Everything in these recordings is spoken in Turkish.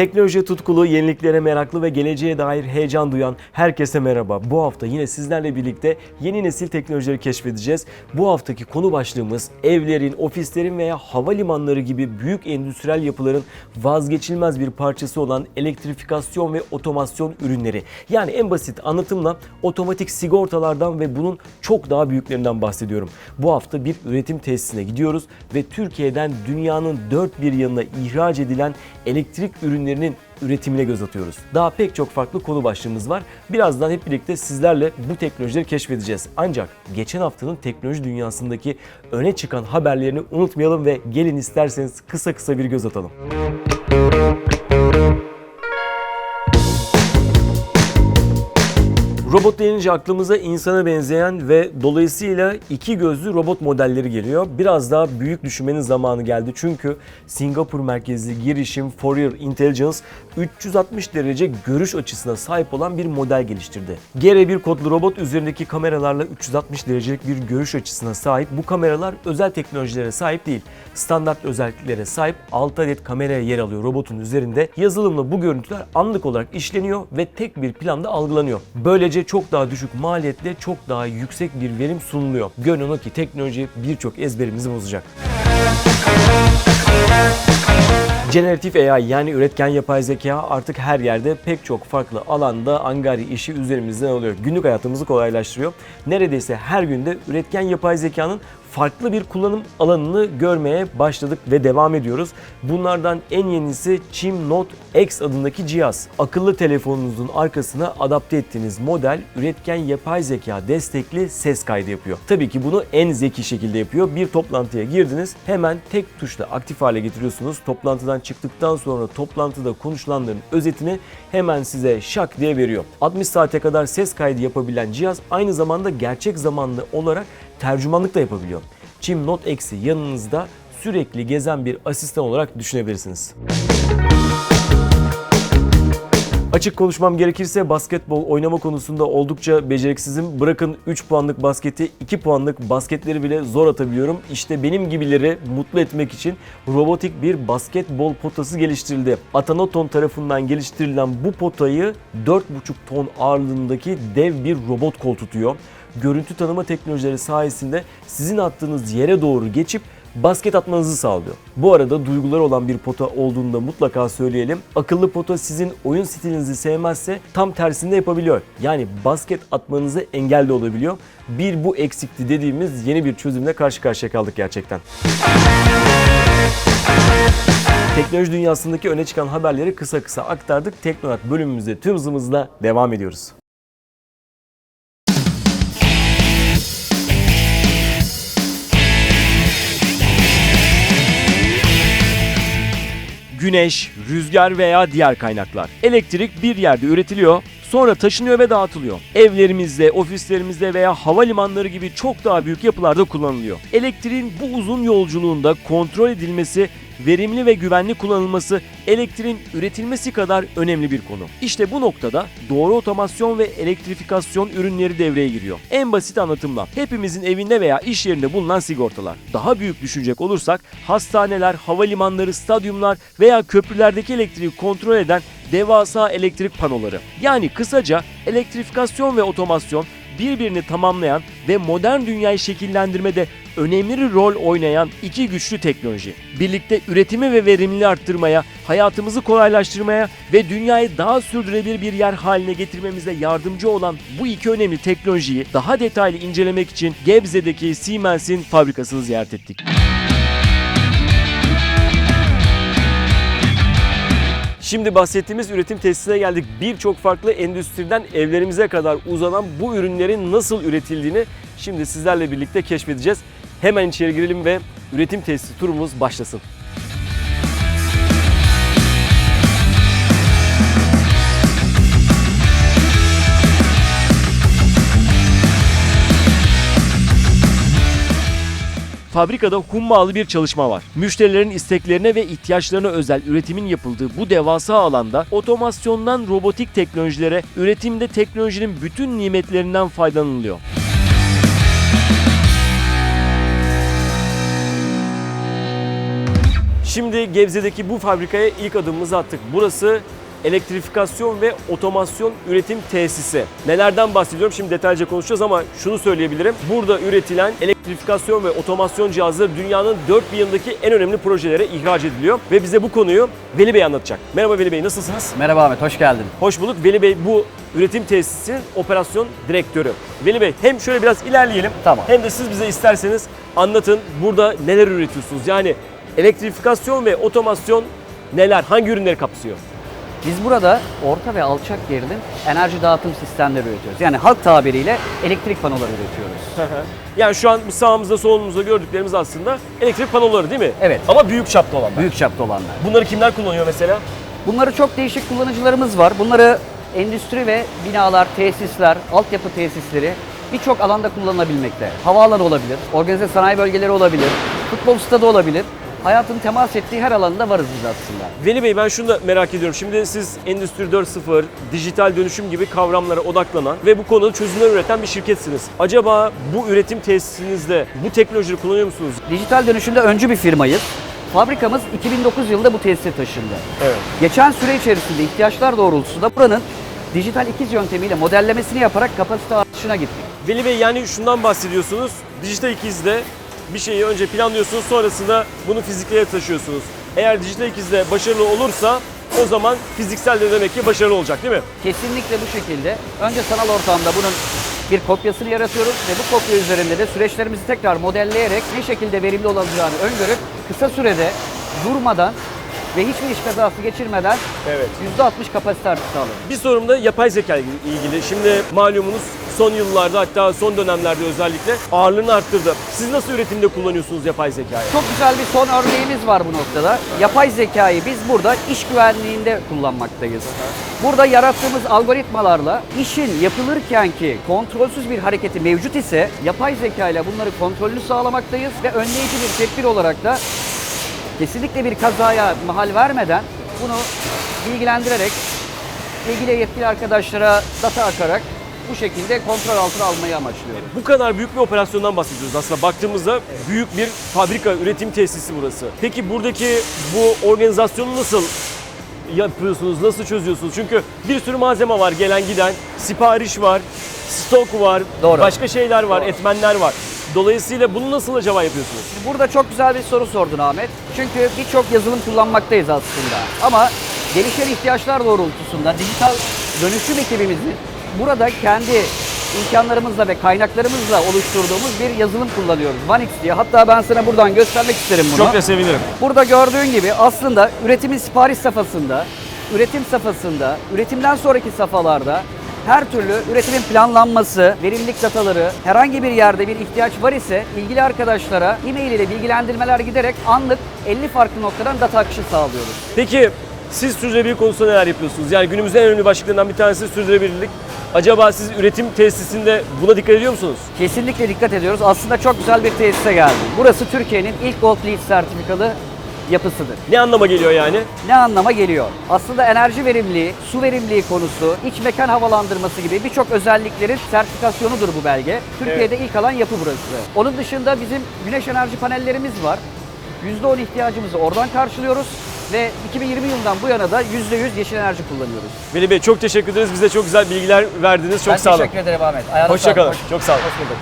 Teknoloji tutkulu, yeniliklere meraklı ve geleceğe dair heyecan duyan herkese merhaba. Bu hafta yine sizlerle birlikte yeni nesil teknolojileri keşfedeceğiz. Bu haftaki konu başlığımız evlerin, ofislerin veya havalimanları gibi büyük endüstriyel yapıların vazgeçilmez bir parçası olan elektrifikasyon ve otomasyon ürünleri. Yani en basit anlatımla otomatik sigortalardan ve bunun çok daha büyüklerinden bahsediyorum. Bu hafta bir üretim tesisine gidiyoruz ve Türkiye'den dünyanın dört bir yanına ihraç edilen elektrik ürünlerinin üretimine göz atıyoruz. Daha pek çok farklı konu başlığımız var. Birazdan hep birlikte sizlerle bu teknolojileri keşfedeceğiz. Ancak geçen haftanın teknoloji dünyasındaki öne çıkan haberlerini unutmayalım ve gelin isterseniz kısa kısa bir göz atalım. Robot denince aklımıza insana benzeyen ve dolayısıyla iki gözlü robot modelleri geliyor. Biraz daha büyük düşünmenin zamanı geldi. Çünkü Singapur merkezli girişim Fourier Intelligence 360 derece görüş açısına sahip olan bir model geliştirdi. GR1 kodlu robot üzerindeki kameralarla 360 derecelik bir görüş açısına sahip. Bu kameralar özel teknolojilere sahip değil. Standart özelliklere sahip 6 adet kameraya yer alıyor robotun üzerinde. Yazılımla bu görüntüler anlık olarak işleniyor ve tek bir planda algılanıyor. Böylece çok daha düşük maliyetle çok daha yüksek bir verim sunuluyor. Görünen o ki teknoloji birçok ezberimizi bozacak. Generatif AI yani üretken yapay zeka artık her yerde pek çok farklı alanda angari işi üzerimizden alıyor. Günlük hayatımızı kolaylaştırıyor. Neredeyse her günde üretken yapay zekanın farklı bir kullanım alanını görmeye başladık ve devam ediyoruz. Bunlardan en yenisi Chim Note X adındaki cihaz. Akıllı telefonunuzun arkasına adapte ettiğiniz model üretken yapay zeka destekli ses kaydı yapıyor. Tabii ki bunu en zeki şekilde yapıyor. Bir toplantıya girdiniz hemen tek tuşla aktif hale getiriyorsunuz. Toplantıdan çıktıktan sonra toplantıda konuşulanların özetini hemen size şak diye veriyor. 60 saate kadar ses kaydı yapabilen cihaz aynı zamanda gerçek zamanlı olarak tercümanlık da yapabiliyor. Çim Note X'i yanınızda sürekli gezen bir asistan olarak düşünebilirsiniz. Açık konuşmam gerekirse basketbol oynama konusunda oldukça beceriksizim. Bırakın 3 puanlık basketi 2 puanlık basketleri bile zor atabiliyorum. İşte benim gibileri mutlu etmek için robotik bir basketbol potası geliştirildi. Atanoton tarafından geliştirilen bu potayı 4,5 ton ağırlığındaki dev bir robot kol tutuyor. Görüntü tanıma teknolojileri sayesinde sizin attığınız yere doğru geçip basket atmanızı sağlıyor. Bu arada duyguları olan bir pota olduğunu da mutlaka söyleyelim. Akıllı pota sizin oyun stilinizi sevmezse tam tersinde yapabiliyor. Yani basket atmanızı engel de olabiliyor. Bir bu eksikti dediğimiz yeni bir çözümle karşı karşıya kaldık gerçekten. Teknoloji dünyasındaki öne çıkan haberleri kısa kısa aktardık. Teknorat bölümümüze tüm hızımızla devam ediyoruz. Güneş, rüzgar veya diğer kaynaklar. Elektrik bir yerde üretiliyor, sonra taşınıyor ve dağıtılıyor. Evlerimizde, ofislerimizde veya havalimanları gibi çok daha büyük yapılarda kullanılıyor. Elektriğin bu uzun yolculuğunda kontrol edilmesi, verimli ve güvenli kullanılması elektriğin üretilmesi kadar önemli bir konu. İşte bu noktada doğru otomasyon ve elektrifikasyon ürünleri devreye giriyor. En basit anlatımla hepimizin evinde veya iş yerinde bulunan sigortalar. Daha büyük düşünecek olursak hastaneler, havalimanları, stadyumlar veya köprülerdeki elektriği kontrol eden devasa elektrik panoları. Yani kısaca elektrifikasyon ve otomasyon birbirini tamamlayan ve modern dünyayı şekillendirmede önemli rol oynayan iki güçlü teknoloji. Birlikte üretimi ve verimliliği arttırmaya, hayatımızı kolaylaştırmaya ve dünyayı daha sürdürülebilir bir yer haline getirmemize yardımcı olan bu iki önemli teknolojiyi daha detaylı incelemek için Gebze'deki Siemens'in fabrikasını ziyaret ettik. Şimdi bahsettiğimiz üretim tesisine geldik. Birçok farklı endüstriden evlerimize kadar uzanan bu ürünlerin nasıl üretildiğini şimdi sizlerle birlikte keşfedeceğiz. Hemen içeri girelim ve üretim tesisi turumuz başlasın. Fabrikada hummalı bir çalışma var. Müşterilerin isteklerine ve ihtiyaçlarına özel üretimin yapıldığı bu devasa alanda otomasyondan robotik teknolojilere üretimde teknolojinin bütün nimetlerinden faydalanılıyor. Şimdi Gebze'deki bu fabrikaya ilk adımımızı attık. Burası elektrifikasyon ve otomasyon üretim tesisi. Nelerden bahsediyorum şimdi detaylıca konuşacağız ama şunu söyleyebilirim. Burada üretilen elektrifikasyon ve otomasyon cihazları dünyanın dört bir yanındaki en önemli projelere ihraç ediliyor. Ve bize bu konuyu Veli Bey anlatacak. Merhaba Veli Bey nasılsınız? Merhaba Ahmet, hoş geldin. Hoş bulduk. Veli Bey bu üretim tesisinin operasyon direktörü. Veli Bey hem şöyle biraz ilerleyelim Tamam. hem de siz bize isterseniz anlatın burada neler üretiyorsunuz? Yani elektrifikasyon ve otomasyon neler? Hangi ürünleri kapsıyor? Biz burada orta ve alçak gerilim enerji dağıtım sistemleri üretiyoruz. Yani halk tabiriyle elektrik panoları üretiyoruz. yani şu an sağımızda solumuzda gördüklerimiz aslında elektrik panoları değil mi? Evet. Ama büyük çapta olanlar. Büyük çapta olanlar. Bunları kimler kullanıyor mesela? Bunları çok değişik kullanıcılarımız var. Bunları endüstri ve binalar, tesisler, altyapı tesisleri birçok alanda kullanılabilmekte. Havaalanı olabilir, organize sanayi bölgeleri olabilir, futbol stadı olabilir. Hayatın temas ettiği her alanda varız biz aslında. Veli Bey ben şunu da merak ediyorum. Şimdi siz Endüstri 4.0, dijital dönüşüm gibi kavramlara odaklanan ve bu konuda çözümler üreten bir şirketsiniz. Acaba bu üretim tesisinizde bu teknolojiyi kullanıyor musunuz? Dijital dönüşümde öncü bir firmayız. Fabrikamız 2009 yılında bu tesise taşındı. Evet. Geçen süre içerisinde ihtiyaçlar doğrultusunda buranın dijital ikiz yöntemiyle modellemesini yaparak kapasite artışına gittik. Veli Bey yani şundan bahsediyorsunuz. Dijital ikizde bir şeyi önce planlıyorsunuz sonrasında bunu fiziksel taşıyorsunuz. Eğer dijital ikizde başarılı olursa o zaman fiziksel de demek ki başarılı olacak değil mi? Kesinlikle bu şekilde. Önce sanal ortamda bunun bir kopyasını yaratıyoruz ve bu kopya üzerinde de süreçlerimizi tekrar modelleyerek ne şekilde verimli olacağını öngörüp kısa sürede durmadan ve hiçbir iş kazası geçirmeden Evet. %60 kapasite artışı sağlıyoruz. Bir sorum da yapay zeka ile ilgili. Şimdi malumunuz son yıllarda hatta son dönemlerde özellikle ağırlığını arttırdı. Siz nasıl üretimde kullanıyorsunuz yapay zekayı? Çok güzel bir son örneğimiz var bu noktada. Yapay zekayı biz burada iş güvenliğinde kullanmaktayız. Burada yarattığımız algoritmalarla işin yapılırken ki kontrolsüz bir hareketi mevcut ise yapay zeka ile bunları kontrollü sağlamaktayız ve önleyici bir tedbir olarak da kesinlikle bir kazaya mahal vermeden bunu bilgilendirerek ilgili yetkili arkadaşlara data akarak bu şekilde kontrol altına almayı amaçlıyoruz. Bu kadar büyük bir operasyondan bahsediyoruz aslında. Baktığımızda büyük bir fabrika, üretim tesisi burası. Peki buradaki bu organizasyonu nasıl yapıyorsunuz, nasıl çözüyorsunuz? Çünkü bir sürü malzeme var gelen giden, sipariş var, stok var, Doğru. başka şeyler var, Doğru. etmenler var. Dolayısıyla bunu nasıl acaba yapıyorsunuz? Burada çok güzel bir soru sordun Ahmet. Çünkü birçok yazılım kullanmaktayız aslında. Ama gelişen ihtiyaçlar doğrultusunda dijital dönüşüm ekibimizin burada kendi imkanlarımızla ve kaynaklarımızla oluşturduğumuz bir yazılım kullanıyoruz. Vanix diye. Hatta ben sana buradan göstermek isterim bunu. Çok da sevinirim. Burada gördüğün gibi aslında üretimin sipariş safhasında, üretim safhasında, üretimden sonraki safhalarda her türlü üretimin planlanması, verimlilik dataları, herhangi bir yerde bir ihtiyaç var ise ilgili arkadaşlara e-mail ile bilgilendirmeler giderek anlık 50 farklı noktadan data akışı sağlıyoruz. Peki siz sürdürülebilirlik konusunda neler yapıyorsunuz? Yani günümüzün en önemli başlıklarından bir tanesi sürdürülebilirlik. Acaba siz üretim tesisinde buna dikkat ediyor musunuz? Kesinlikle dikkat ediyoruz. Aslında çok güzel bir tesise geldim. Burası Türkiye'nin ilk Gold LEED sertifikalı yapısıdır. Ne anlama geliyor yani? ne anlama geliyor? Aslında enerji verimliliği, su verimliliği konusu, iç mekan havalandırması gibi birçok özelliklerin sertifikasyonudur bu belge. Türkiye'de ilk alan yapı burası. Onun dışında bizim güneş enerji panellerimiz var. %10 ihtiyacımızı oradan karşılıyoruz ve 2020 yılından bu yana da %100 yeşil enerji kullanıyoruz. Veli Bey çok teşekkür ederiz. Bize çok güzel bilgiler verdiniz. Çok ben sağ olun. teşekkür ederim Ahmet. Ayağına Hoşçakalın. Hoş- Çok sağ olun. Hoş bulduk.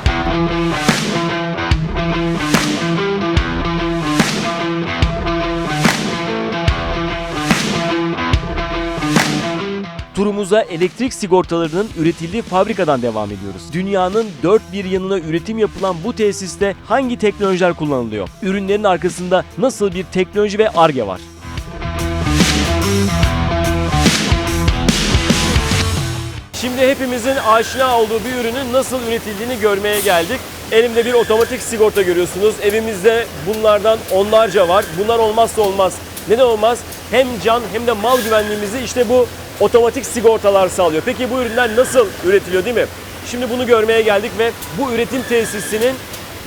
Turumuza elektrik sigortalarının üretildiği fabrikadan devam ediyoruz. Dünyanın dört bir yanına üretim yapılan bu tesiste hangi teknolojiler kullanılıyor? Ürünlerin arkasında nasıl bir teknoloji ve arge var? Şimdi hepimizin aşina olduğu bir ürünün nasıl üretildiğini görmeye geldik. Elimde bir otomatik sigorta görüyorsunuz. Evimizde bunlardan onlarca var. Bunlar olmazsa olmaz. Neden olmaz? Hem can hem de mal güvenliğimizi işte bu otomatik sigortalar sağlıyor. Peki bu ürünler nasıl üretiliyor değil mi? Şimdi bunu görmeye geldik ve bu üretim tesisinin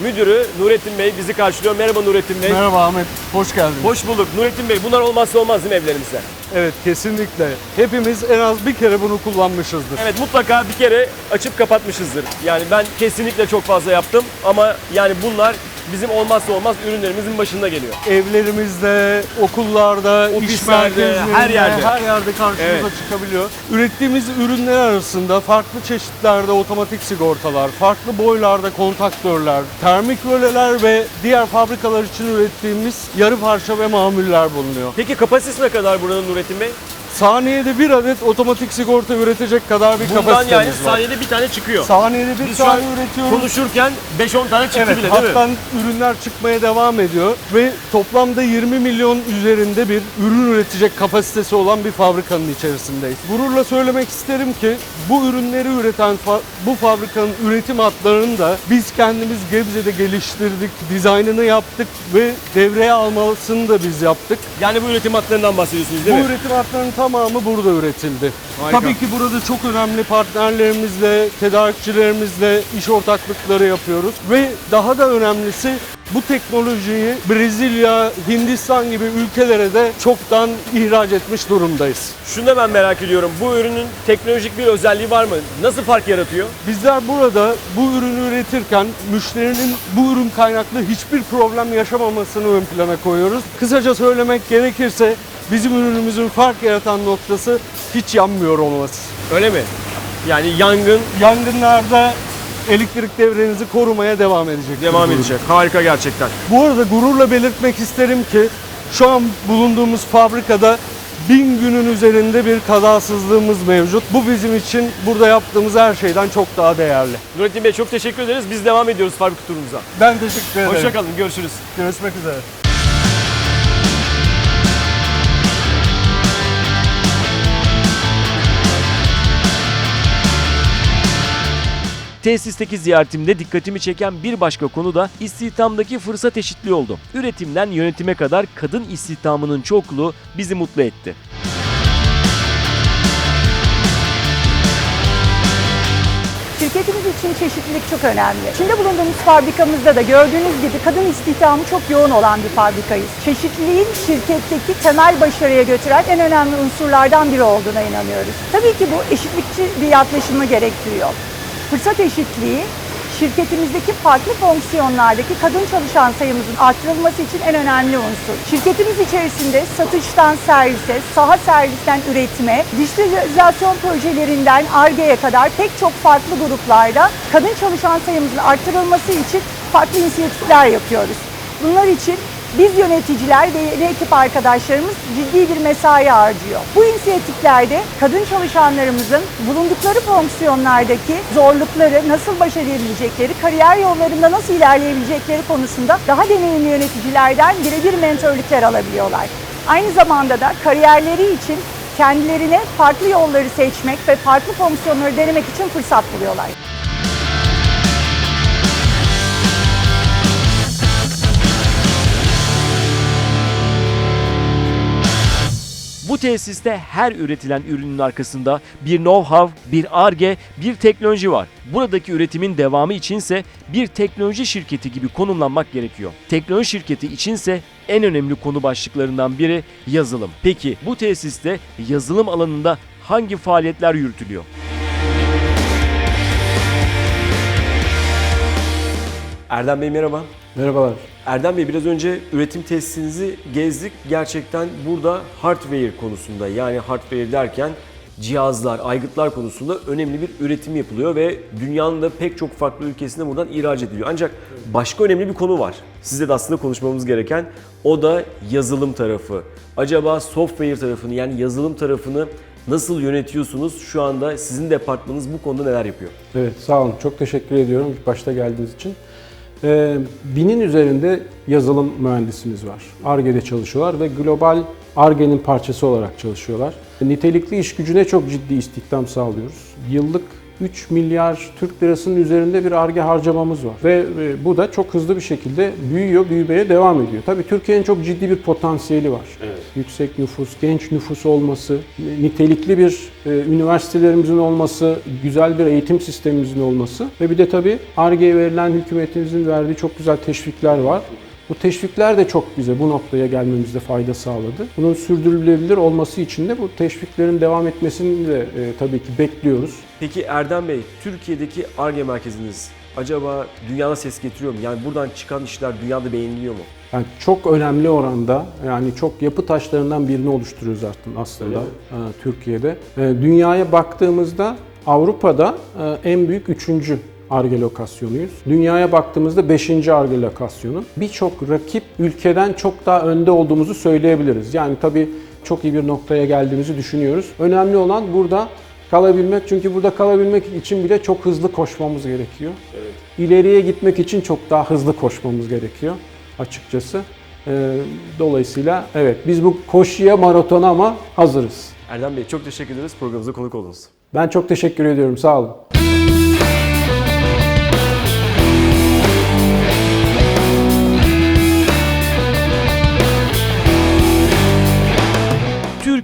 müdürü Nurettin Bey bizi karşılıyor. Merhaba Nurettin Bey. Merhaba Ahmet, hoş geldin. Hoş bulduk. Nurettin Bey bunlar olmazsa olmaz değil mi evlerimizde? Evet, kesinlikle. Hepimiz en az bir kere bunu kullanmışızdır. Evet mutlaka bir kere açıp kapatmışızdır. Yani ben kesinlikle çok fazla yaptım ama yani bunlar bizim olmazsa olmaz ürünlerimizin başında geliyor. Evlerimizde, okullarda, iş Ofislerde, merkezlerinde, her yerde. her yerde karşımıza Evet. çıkabiliyor. Ürettiğimiz ürünler arasında farklı çeşitlerde otomatik sigortalar, farklı boylarda kontaktörler, termik röleler ve diğer fabrikalar için ürettiğimiz yarı parça ve mamuller bulunuyor. Peki kapasitesi ne kadar buranın Nurettin Bey? Saniyede bir adet otomatik sigorta üretecek kadar bir Bundan kapasitemiz yani var. saniyede bir tane çıkıyor. Saniyede bir Biz şu an tane üretiyoruz. Konuşurken 5-10 tane çıktı Evet, bile değil hatta mi? ürünler çıkmaya devam ediyor ve toplamda 20 milyon üzerinde bir ürün üretecek kapasitesi olan bir fabrikanın içerisindeyiz. Gururla söylemek isterim ki bu ürünleri üreten fa- bu fabrikanın üretim hatlarını da biz kendimiz Gebze'de geliştirdik, dizaynını yaptık ve devreye almasını da biz yaptık. Yani bu üretim hatlarından bahsediyorsunuz Bu değil mi? üretim hatlarının tamamı burada üretildi. Harika. Tabii ki burada çok önemli partnerlerimizle, tedarikçilerimizle iş ortaklıkları yapıyoruz. Ve daha da önemlisi bu teknolojiyi Brezilya, Hindistan gibi ülkelere de çoktan ihraç etmiş durumdayız. Şunu da ben merak ediyorum. Bu ürünün teknolojik bir özelliği var mı? Nasıl fark yaratıyor? Bizler burada bu ürünü üretirken müşterinin bu ürün kaynaklı hiçbir problem yaşamamasını ön plana koyuyoruz. Kısaca söylemek gerekirse bizim ürünümüzün fark yaratan noktası hiç yanmıyor olması. Öyle mi? Yani yangın yangınlarda elektrik devrenizi korumaya devam edecek. devam edecek. Harika gerçekten. Bu arada gururla belirtmek isterim ki şu an bulunduğumuz fabrikada bin günün üzerinde bir kazasızlığımız mevcut. Bu bizim için burada yaptığımız her şeyden çok daha değerli. Nurettin Bey çok teşekkür ederiz. Biz devam ediyoruz fabrika turumuza. Ben teşekkür ederim. Hoşçakalın. Görüşürüz. Görüşmek üzere. Tesisteki ziyaretimde dikkatimi çeken bir başka konu da istihdamdaki fırsat eşitliği oldu. Üretimden yönetime kadar kadın istihdamının çokluğu bizi mutlu etti. Şirketimiz için çeşitlilik çok önemli. İçinde bulunduğumuz fabrikamızda da gördüğünüz gibi kadın istihdamı çok yoğun olan bir fabrikayız. Çeşitliliğin şirketteki temel başarıya götüren en önemli unsurlardan biri olduğuna inanıyoruz. Tabii ki bu eşitlikçi bir yaklaşımı gerektiriyor. Fırsat eşitliği şirketimizdeki farklı fonksiyonlardaki kadın çalışan sayımızın artırılması için en önemli unsur. Şirketimiz içerisinde satıştan servise, saha servisten üretime, dijitalizasyon projelerinden ARGE'ye kadar pek çok farklı gruplarda kadın çalışan sayımızın artırılması için farklı inisiyatifler yapıyoruz. Bunlar için biz yöneticiler ve ekip arkadaşlarımız ciddi bir mesai harcıyor. Bu inisiyatiflerde kadın çalışanlarımızın bulundukları fonksiyonlardaki zorlukları nasıl baş edebilecekleri, kariyer yollarında nasıl ilerleyebilecekleri konusunda daha deneyimli yöneticilerden birebir mentörlükler alabiliyorlar. Aynı zamanda da kariyerleri için kendilerine farklı yolları seçmek ve farklı fonksiyonları denemek için fırsat buluyorlar. Bu tesiste her üretilen ürünün arkasında bir know-how, bir ARGE, bir teknoloji var. Buradaki üretimin devamı içinse bir teknoloji şirketi gibi konumlanmak gerekiyor. Teknoloji şirketi içinse en önemli konu başlıklarından biri yazılım. Peki bu tesiste yazılım alanında hangi faaliyetler yürütülüyor? Erdem Bey merhaba. Merhabalar. Erdem Bey biraz önce üretim tesisinizi gezdik. Gerçekten burada hardware konusunda yani hardware derken cihazlar, aygıtlar konusunda önemli bir üretim yapılıyor ve dünyanın da pek çok farklı ülkesinde buradan ihraç ediliyor. Ancak başka önemli bir konu var. Sizle de aslında konuşmamız gereken o da yazılım tarafı. Acaba software tarafını yani yazılım tarafını nasıl yönetiyorsunuz? Şu anda sizin departmanınız bu konuda neler yapıyor? Evet sağ olun. Çok teşekkür ediyorum başta geldiğiniz için. Ee, binin üzerinde yazılım mühendisimiz var. ARGE'de çalışıyorlar ve global ARGE'nin parçası olarak çalışıyorlar. Nitelikli iş gücüne çok ciddi istihdam sağlıyoruz. Yıllık 3 milyar Türk lirasının üzerinde bir ARGE harcamamız var. Ve e, bu da çok hızlı bir şekilde büyüyor, büyümeye devam ediyor. Tabii Türkiye'nin çok ciddi bir potansiyeli var. Yüksek nüfus, genç nüfus olması, nitelikli bir e, üniversitelerimizin olması, güzel bir eğitim sistemimizin olması ve bir de tabii ARGE'ye verilen hükümetimizin verdiği çok güzel teşvikler var. Bu teşvikler de çok bize bu noktaya gelmemizde fayda sağladı. Bunun sürdürülebilir olması için de bu teşviklerin devam etmesini de e, tabii ki bekliyoruz. Peki Erdem Bey, Türkiye'deki ARGE merkeziniz acaba dünyada ses getiriyor mu? Yani buradan çıkan işler dünyada beğeniliyor mu? Yani çok önemli oranda yani çok yapı taşlarından birini oluşturuyoruz artık aslında e, Türkiye'de. E, dünyaya baktığımızda Avrupa'da e, en büyük üçüncü ARGE lokasyonuyuz. Dünyaya baktığımızda 5. ARGE lokasyonu. Birçok rakip ülkeden çok daha önde olduğumuzu söyleyebiliriz. Yani tabii çok iyi bir noktaya geldiğimizi düşünüyoruz. Önemli olan burada kalabilmek. Çünkü burada kalabilmek için bile çok hızlı koşmamız gerekiyor. İleriye gitmek için çok daha hızlı koşmamız gerekiyor açıkçası. Ee, dolayısıyla evet biz bu koşuya maratona ama hazırız. Erdem Bey çok teşekkür ederiz programımıza konuk oldunuz. Ben çok teşekkür ediyorum. Sağ olun.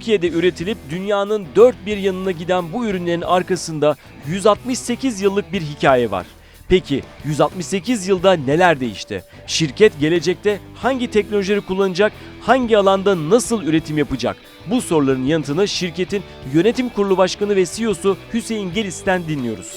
Türkiye'de üretilip dünyanın dört bir yanına giden bu ürünlerin arkasında 168 yıllık bir hikaye var. Peki 168 yılda neler değişti? Şirket gelecekte hangi teknolojileri kullanacak, hangi alanda nasıl üretim yapacak? Bu soruların yanıtını şirketin yönetim kurulu başkanı ve CEO'su Hüseyin Gelis'ten dinliyoruz.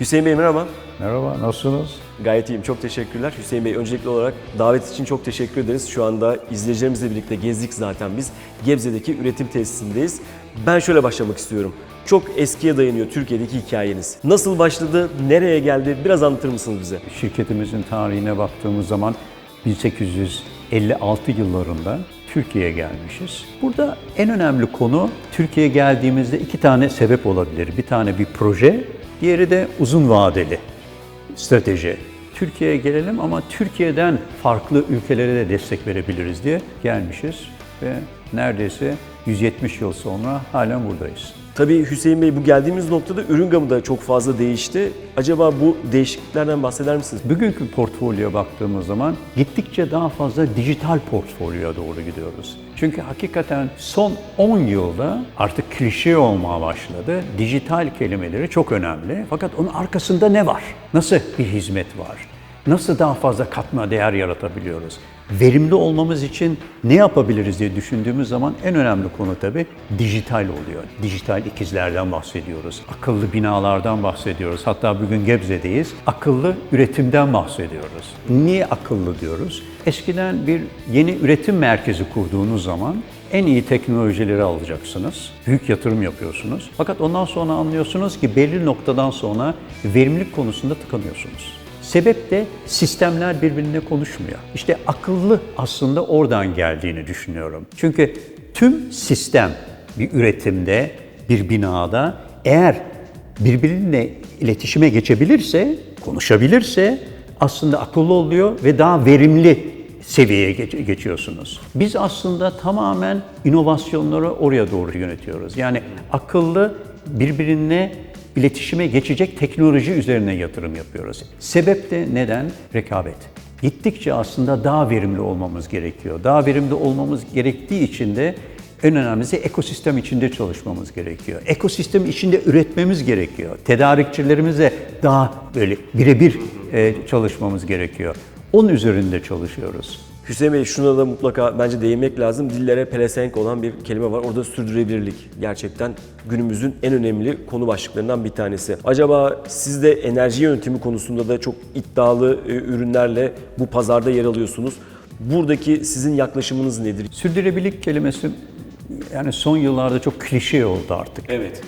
Hüseyin Bey merhaba. Merhaba, nasılsınız? Gayet iyiyim. Çok teşekkürler. Hüseyin Bey öncelikli olarak davet için çok teşekkür ederiz. Şu anda izleyicilerimizle birlikte gezdik zaten biz. Gebze'deki üretim tesisindeyiz. Ben şöyle başlamak istiyorum. Çok eskiye dayanıyor Türkiye'deki hikayeniz. Nasıl başladı, nereye geldi? Biraz anlatır mısınız bize? Şirketimizin tarihine baktığımız zaman 1856 yıllarında Türkiye'ye gelmişiz. Burada en önemli konu Türkiye'ye geldiğimizde iki tane sebep olabilir. Bir tane bir proje, diğeri de uzun vadeli strateji. Türkiye'ye gelelim ama Türkiye'den farklı ülkelere de destek verebiliriz diye gelmişiz ve neredeyse 170 yıl sonra halen buradayız. Tabii Hüseyin Bey bu geldiğimiz noktada ürün gamı da çok fazla değişti. Acaba bu değişikliklerden bahseder misiniz? Bugünkü portfolyoya baktığımız zaman gittikçe daha fazla dijital portfolyoya doğru gidiyoruz. Çünkü hakikaten son 10 yılda artık klişe olmaya başladı. Dijital kelimeleri çok önemli. Fakat onun arkasında ne var? Nasıl bir hizmet var? Nasıl daha fazla katma değer yaratabiliyoruz? Verimli olmamız için ne yapabiliriz diye düşündüğümüz zaman en önemli konu tabii dijital oluyor. Dijital ikizlerden bahsediyoruz. Akıllı binalardan bahsediyoruz. Hatta bugün Gebze'deyiz. Akıllı üretimden bahsediyoruz. Niye akıllı diyoruz? Eskiden bir yeni üretim merkezi kurduğunuz zaman en iyi teknolojileri alacaksınız. Büyük yatırım yapıyorsunuz. Fakat ondan sonra anlıyorsunuz ki belli noktadan sonra verimlilik konusunda tıkanıyorsunuz. Sebep de sistemler birbirine konuşmuyor. İşte akıllı aslında oradan geldiğini düşünüyorum. Çünkü tüm sistem bir üretimde, bir binada eğer birbiriyle iletişime geçebilirse, konuşabilirse aslında akıllı oluyor ve daha verimli seviyeye geç- geçiyorsunuz. Biz aslında tamamen inovasyonları oraya doğru yönetiyoruz. Yani akıllı birbirine iletişime geçecek teknoloji üzerine yatırım yapıyoruz. Sebep de neden? Rekabet. Gittikçe aslında daha verimli olmamız gerekiyor. Daha verimli olmamız gerektiği için de en önemlisi ekosistem içinde çalışmamız gerekiyor. Ekosistem içinde üretmemiz gerekiyor. Tedarikçilerimizle daha böyle birebir e, çalışmamız gerekiyor. Onun üzerinde çalışıyoruz. Hüseyin Bey şuna da mutlaka bence değinmek lazım. Dillere pelesenk olan bir kelime var. Orada sürdürülebilirlik. Gerçekten günümüzün en önemli konu başlıklarından bir tanesi. Acaba siz de enerji yönetimi konusunda da çok iddialı e, ürünlerle bu pazarda yer alıyorsunuz. Buradaki sizin yaklaşımınız nedir? Sürdürülebilirlik kelimesi yani son yıllarda çok klişe oldu artık. Evet.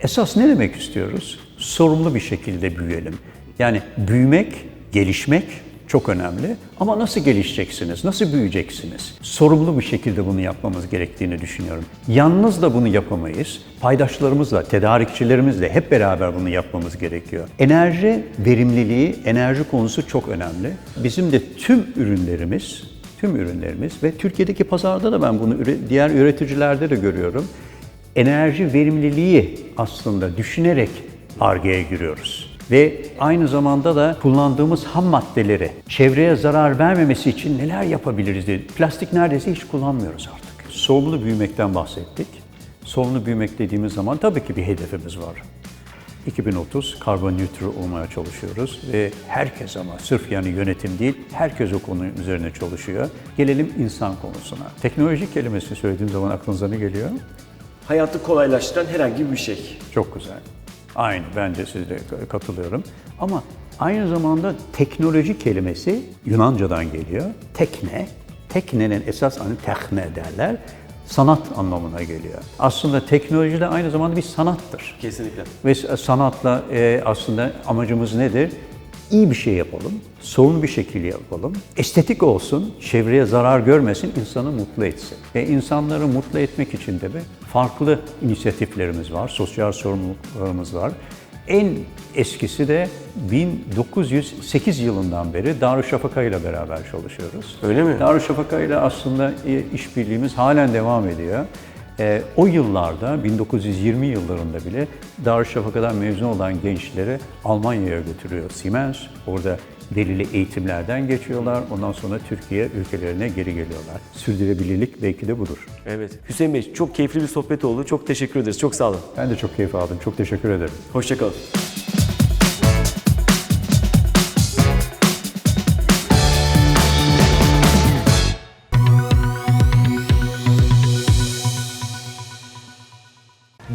Esas ne demek istiyoruz? Sorumlu bir şekilde büyüyelim. Yani büyümek, gelişmek çok önemli. Ama nasıl gelişeceksiniz? Nasıl büyüyeceksiniz? Sorumlu bir şekilde bunu yapmamız gerektiğini düşünüyorum. Yalnız da bunu yapamayız. Paydaşlarımızla, tedarikçilerimizle hep beraber bunu yapmamız gerekiyor. Enerji verimliliği, enerji konusu çok önemli. Bizim de tüm ürünlerimiz, tüm ürünlerimiz ve Türkiye'deki pazarda da ben bunu diğer üreticilerde de görüyorum. Enerji verimliliği aslında düşünerek Ar-Ge'ye giriyoruz. Ve aynı zamanda da kullandığımız ham maddeleri çevreye zarar vermemesi için neler yapabiliriz diye. Plastik neredeyse hiç kullanmıyoruz artık. Sorumlu büyümekten bahsettik. Sorumlu büyümek dediğimiz zaman tabii ki bir hedefimiz var. 2030 karbon nötr olmaya çalışıyoruz ve herkes ama sırf yani yönetim değil, herkes o konu üzerine çalışıyor. Gelelim insan konusuna. Teknoloji kelimesini söylediğim zaman aklınıza ne geliyor? hayatı kolaylaştıran herhangi bir şey. Çok güzel. Aynı bence sizle katılıyorum. Ama aynı zamanda teknoloji kelimesi Yunanca'dan geliyor. Tekne. Teknenin esas anı tekne derler. Sanat anlamına geliyor. Aslında teknoloji de aynı zamanda bir sanattır. Kesinlikle. Ve sanatla e, aslında amacımız nedir? İyi bir şey yapalım, sorun bir şekilde yapalım, estetik olsun, çevreye zarar görmesin, insanı mutlu etsin. Ve insanları mutlu etmek için de farklı inisiyatiflerimiz var, sosyal sorumluluklarımız var. En eskisi de 1908 yılından beri Darüşşafaka ile beraber çalışıyoruz. Öyle mi? Darüşşafaka ile aslında e, işbirliğimiz halen devam ediyor. E, o yıllarda 1920 yıllarında bile Darüşşafaka'dan mezun olan gençleri Almanya'ya götürüyor Siemens. Orada belirli eğitimlerden geçiyorlar. Ondan sonra Türkiye ülkelerine geri geliyorlar. Sürdürülebilirlik belki de budur. Evet. Hüseyin Bey çok keyifli bir sohbet oldu. Çok teşekkür ederiz. Çok sağ olun. Ben de çok keyif aldım. Çok teşekkür ederim. Hoşçakalın.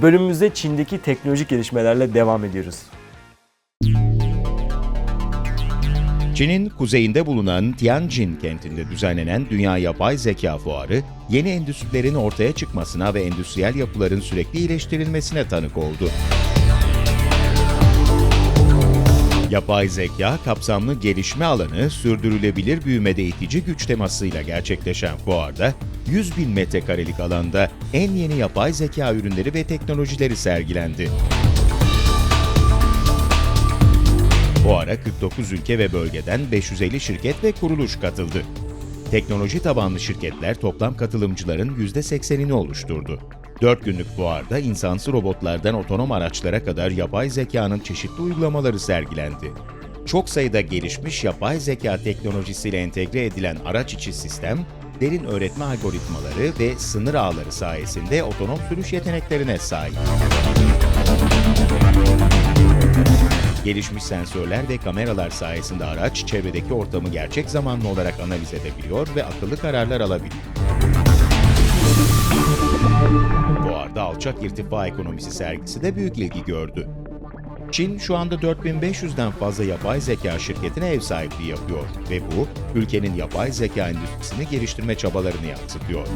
Bölümümüzde Çin'deki teknolojik gelişmelerle devam ediyoruz. Çin'in kuzeyinde bulunan Tianjin kentinde düzenlenen Dünya Yapay Zeka Fuarı, yeni endüstrilerin ortaya çıkmasına ve endüstriyel yapıların sürekli iyileştirilmesine tanık oldu. Yapay zeka kapsamlı gelişme alanı sürdürülebilir büyümede itici güç temasıyla gerçekleşen fuarda 100 bin metrekarelik alanda en yeni yapay zeka ürünleri ve teknolojileri sergilendi. Fuara 49 ülke ve bölgeden 550 şirket ve kuruluş katıldı. Teknoloji tabanlı şirketler toplam katılımcıların %80'ini oluşturdu. 4 günlük fuarda insansı robotlardan otonom araçlara kadar yapay zekanın çeşitli uygulamaları sergilendi. Çok sayıda gelişmiş yapay zeka teknolojisiyle entegre edilen araç içi sistem, derin öğretme algoritmaları ve sınır ağları sayesinde otonom sürüş yeteneklerine sahip. Gelişmiş sensörler ve kameralar sayesinde araç çevredeki ortamı gerçek zamanlı olarak analiz edebiliyor ve akıllı kararlar alabiliyor. Bu arada alçak irtifa ekonomisi sergisi de büyük ilgi gördü. Çin şu anda 4500'den fazla yapay zeka şirketine ev sahipliği yapıyor ve bu ülkenin yapay zeka endüstrisini geliştirme çabalarını yansıtıyor.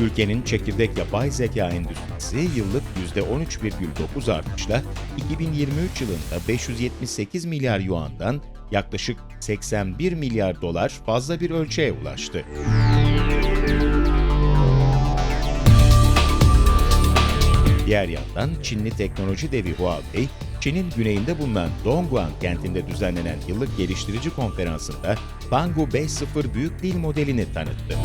Ülkenin çekirdek yapay zeka endüstrisi yıllık %13,9 artışla 2023 yılında 578 milyar yuandan yaklaşık 81 milyar dolar fazla bir ölçeğe ulaştı. Diğer yandan Çinli teknoloji devi Huawei, Çin'in güneyinde bulunan Dongguan kentinde düzenlenen yıllık geliştirici konferansında Bangu 5.0 büyük dil modelini tanıttı.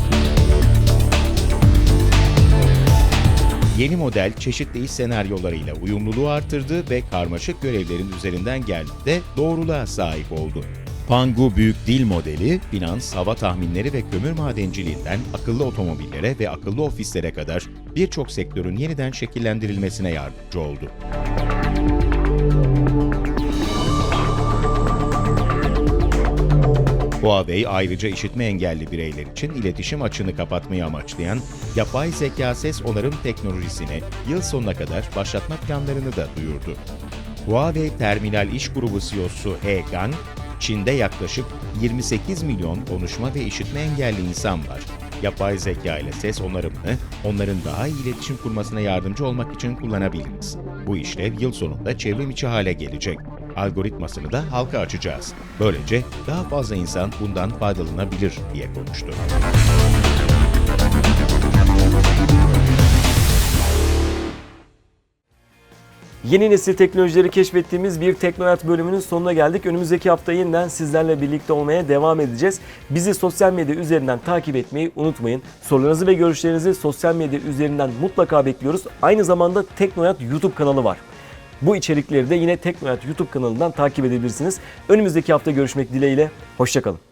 Yeni model çeşitli iş senaryolarıyla uyumluluğu artırdı ve karmaşık görevlerin üzerinden geldiğinde doğruluğa sahip oldu. Pangu Büyük Dil modeli, finans, hava tahminleri ve kömür madenciliğinden akıllı otomobillere ve akıllı ofislere kadar birçok sektörün yeniden şekillendirilmesine yardımcı oldu. Huawei ayrıca işitme engelli bireyler için iletişim açığını kapatmayı amaçlayan yapay zeka ses onarım teknolojisine yıl sonuna kadar başlatma planlarını da duyurdu. Huawei Terminal İş Grubu CEO'su He Gang, Çin'de yaklaşık 28 milyon konuşma ve işitme engelli insan var. Yapay zeka ile ses onarımını onların daha iyi iletişim kurmasına yardımcı olmak için kullanabiliriz. Bu işlev yıl sonunda çevrim içi hale gelecek. Algoritmasını da halka açacağız. Böylece daha fazla insan bundan faydalanabilir diye konuştu. Yeni nesil teknolojileri keşfettiğimiz bir Teknoyat bölümünün sonuna geldik. Önümüzdeki hafta yeniden sizlerle birlikte olmaya devam edeceğiz. Bizi sosyal medya üzerinden takip etmeyi unutmayın. Sorularınızı ve görüşlerinizi sosyal medya üzerinden mutlaka bekliyoruz. Aynı zamanda Teknoyat YouTube kanalı var. Bu içerikleri de yine Teknoyat YouTube kanalından takip edebilirsiniz. Önümüzdeki hafta görüşmek dileğiyle. Hoşçakalın.